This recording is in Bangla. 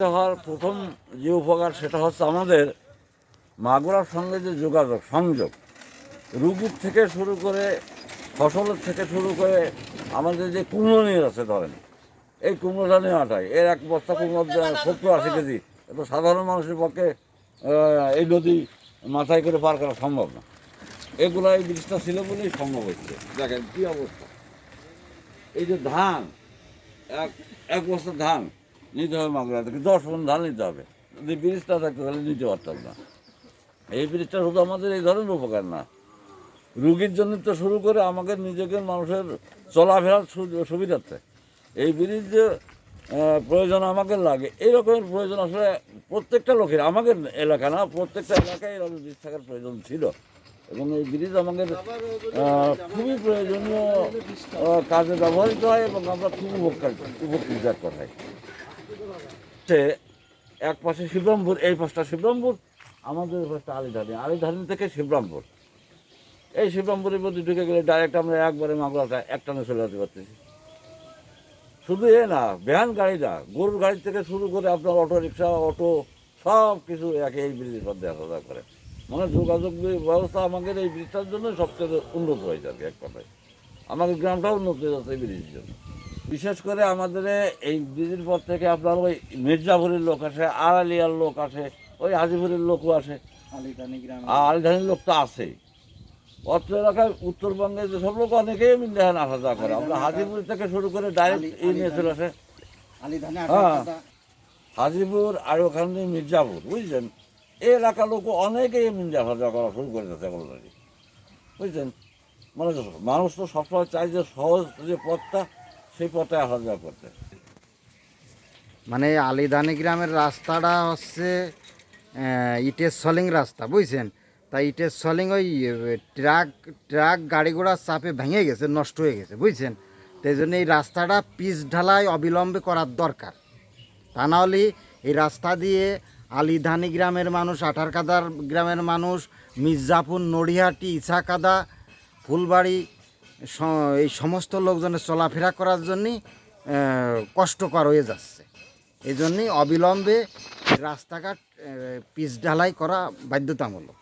হওয়ার প্রথম যে উপকার সেটা হচ্ছে আমাদের মাগুরার সঙ্গে যে যোগাযোগ, সংযোগ। রুগীর থেকে শুরু করে ফসলের থেকে শুরু করে আমাদের যে কুমড়ো নিয়ে আছে ধরেন, এই কুমড়োটা নিয়ে আটায় এর এক বস্তা কুমড়ো সত্তর আশি কেজি। এত সাধারণ মানুষের পক্ষে এই নদী মাথায় করে পার করা সম্ভব না। এগুলো এই জিনিসটা ছিল বলেই সম্ভব হচ্ছে দেখেন কী অবস্থা। এই যে ধান, এক এক বস্তা ধান নিতে হবে মাগুরা থেকে দশ মন ধান নিতে হবে। যদি ব্রিজটা থাকতো তাহলে নিতে পারতাম না। এই ব্রিজটা শুধু আমাদের এই ধরনের উপকার না। রুগীর জন্য তো শুরু করে আমাকে নিজেকে মানুষের চলাফেরার সুবিধার্থে। এই ব্রিজ যে প্রয়োজন আমাকে লাগে, এই রকমের প্রয়োজন আসলে প্রত্যেকটা লোকের, আমাদের এলাকা না, প্রত্যেকটা এলাকায় এরকম ব্রিজ থাকার প্রয়োজন ছিল। এবং এই ব্রিজ আমাদের খুবই প্রয়োজনীয় কাজে ব্যবহৃত হয় এবং আমরা খুব উপকার উপকৃত এক কথায় এক পাশে শিবরামপুর, এই পাশটা শিবরামপুর, আমাদের এই পাশটা আলিধানি আলিধানি থেকে শিবরামপুর। এই শিবরামপুরের মধ্যে ঢুকে গেলে ডাইরেক্ট আমরা একবারে মাগুরাতে একটানে চলে যেতে পারতেছি। শুধু এ না, ভ্যান গাড়ি না গরুর গাড়ি থেকে শুরু করে আপনার অটো রিক্সা, অটো, সব কিছু একে এই ব্রিজের আসা যাওয়া করে। মানে যোগাযোগ ব্যবস্থা আমাদের এই ব্রিজটার জন্য সবচেয়ে উন্নত হয়েছে আর কি, এক কথায়। আমাদের গ্রামটাও উন্নত হয়ে যাচ্ছে এই ব্রিজের জন্য। বিশেষ করে আমাদের এই ব্রিজের পর থেকে আপনার ওই মির্জাপুরের লোক আসে আড়ালিয়ার লোক আসে ওই হাজিপুরের লোকও আসে। আর আলিধানির লোক তো আছেই। অত্র এলাকায় উত্তরবঙ্গে যেসব লোক অনেকেই মিন্দাহান আসা যাওয়া করে। আমরা হাজিপুর থেকে শুরু করে ডাইরেক্ট এই নিয়ে চলে আসে। হ্যাঁ। হাজিপুর আর ওখানে মির্জাপুর বুঝছেন? এই এলাকার লোক অনেকেই আসা যাওয়া করা শুরু করে অলরেডি বুঝছেন? মানে মানুষ তো সবসময় চাই যে সহজ যে পথটা সেই পথে আসা যাওয়া করতে মানে আলিদানি গ্রামের রাস্তাটা হচ্ছে ইটের সলিং রাস্তা, বুঝছেন? তাই ইটের সলিং ওই ট্রাক ট্রাক গাড়ি ঘোড়া চাপে ভেঙে গেছে, নষ্ট হয়ে গেছে, বুঝছেন? তাই জন্য এই রাস্তাটা পিচ ঢালাই অবিলম্বে করার দরকার। তা নাহলে এই রাস্তা দিয়ে আলিধানি গ্রামের মানুষ, আঠারকাদার গ্রামের মানুষ, মির্জাপুর নড়িহাটি ইছাকাদা, ফুলবাড়ি এই সমস্ত লোকজনের চলাফেরা করার জন্যই কষ্টকর হয়ে যাচ্ছে। এই জন্যই অবিলম্বে রাস্তাঘাট পিচ ঢালাই করা বাধ্যতামূলক।